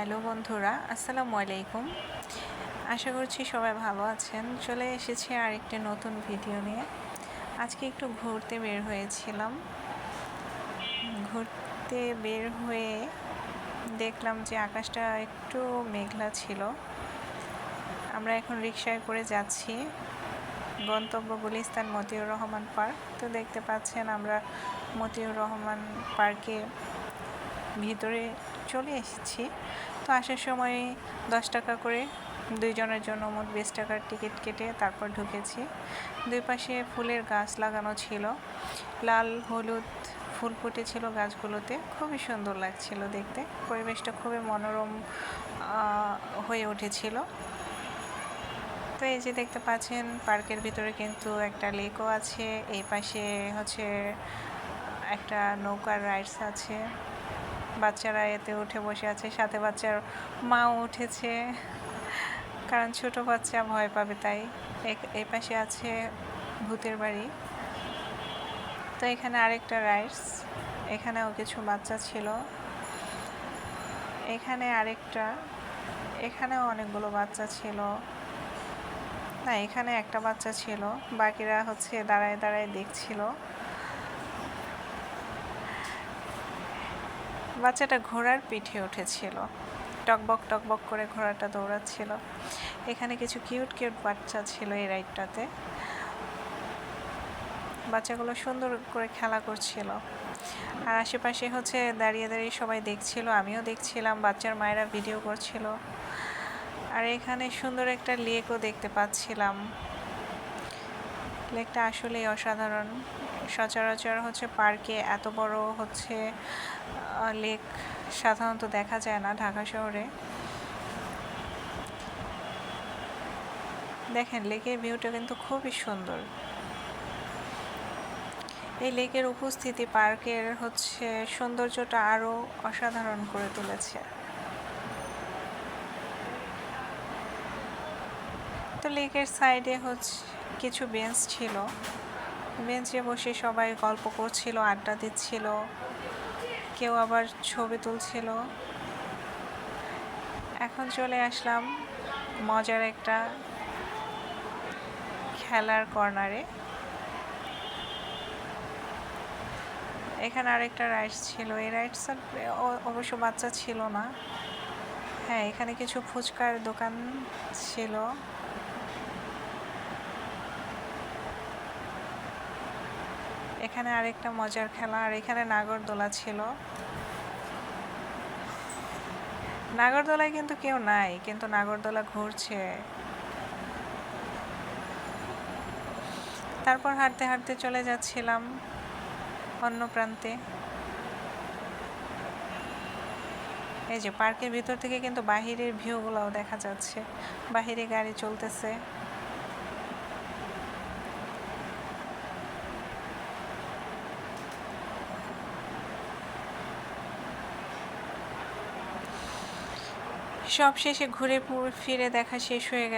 Hello বন্ধুরা, আসসালামু আলাইকুম। আশা করছি সবাই ভালো আছেন। চলে এসেছি আরেকটি নতুন ভিডিও নিয়ে। আজকে একটু ঘুরতে বের হয়েছিলাম। ঘুরতে বের হয়ে দেখলাম যে আকাশটা একটু মেঘলা ছিল। আমরা এখন রিক্সায় করে যাচ্ছি। গন্তব্য গুলিস্তান মতিউর রহমান পার্ক। তো দেখতে পাচ্ছেন আমরা মতিউর রহমান পার্কে ভিতরে চলে এসেছি। তো আসার সময় দশ টাকা করে দুইজনের জন্য মোট বিশ টাকার টিকিট কেটে তারপর ঢুকেছি। দুই পাশে ফুলের গাছ লাগানো ছিল। লাল, হলুদ ফুল ফুটেছিল গাছগুলোতে। খুবই সুন্দর লাগছিল দেখতে। পরিবেশটা খুবই মনোরম হয়ে উঠেছিল। তো এই যে দেখতে পাচ্ছেন, পার্কের ভিতরে কিন্তু একটা লেকও আছে। এই পাশে হচ্ছে একটা নৌকার রাইডস আছে। বাচ্চারা এতে উঠে বসে আছে, সাথে বাচ্চার মাও উঠেছে। কারণ ছোট বাচ্চা ভয় পাবে তাই। এই পাশে আছে ভূতের বাড়ি। তো এখানে আরেকটা রাইডস। এখানেও কিছু বাচ্চা ছিল। এখানে আরেকটা। এখানেও অনেকগুলো বাচ্চা ছিল। না, এখানে একটা বাচ্চা ছিল। বাকিরা হচ্ছে দাঁড়ায় দাঁড়ায় দেখছিল। বাচ্চাটা ঘোড়ার পিঠে উঠেছিল। টকবক টকবক করে ঘোড়াটা দৌড়াচ্ছিল। এখানে কিছু কিউট কিউট বাচ্চা ছিল এই রাইডটাতে। বাচ্চাগুলো সুন্দর করে খেলা করছিল। আর আশেপাশে হচ্ছে দাঁড়িয়ে দাঁড়িয়ে সবাই দেখছিল, আমিও দেখছিলাম, বাচ্চার মায়েরা ভিডিও করছিল। আর এখানে সুন্দর একটা লেকও দেখতে পাচ্ছিলাম। লেকটা আসলেই অসাধারণ। সচরাচর হচ্ছে পার্কে এত বড় হচ্ছে লেক সাধারণত দেখা যায় না ঢাকা শহরে। দেখেন, লেকের ভিউটা কিন্তু খুবই সুন্দর। এই লেকের উপস্থিতি পার্কের হচ্ছে সৌন্দর্যটা আরও অসাধারণ করে তুলেছে। তো লেকের সাইডে হচ্ছে কিছু বেঞ্চ ছিল। বেঞ্চে বসে সবাই গল্প করছিল, আড্ডা দিচ্ছিল, কেউ আবার ছবি তুলছিল। এখন চলে আসলাম মজার একটা খেলার কর্নারে এখানে আরেকটা রাইডস ছিল। এই রাইডস অবশ্য বাচ্চা ছিল না। হ্যাঁ এখানে কিছু ফুচকার দোকান ছিল। এখানে আরেকটা মজার খেলা, আর এখানে নাগরদোলা ছিল। নাগরদোলায় কিন্তু কেউ নাই, কিন্তু নাগরদোলা ঘুরছে। তারপর হাঁটতে হাঁটতে চলে যাচ্ছিলাম অন্য প্রান্তে। এই যে পার্কের ভিতর থেকে কিন্তু বাহিরের ভিউগুলোও দেখা যাচ্ছে। বাহিরে গাড়ি চলতেছে। সব শেষে ঘুরে ফিরে দেখা শেষ হয়ে গেছে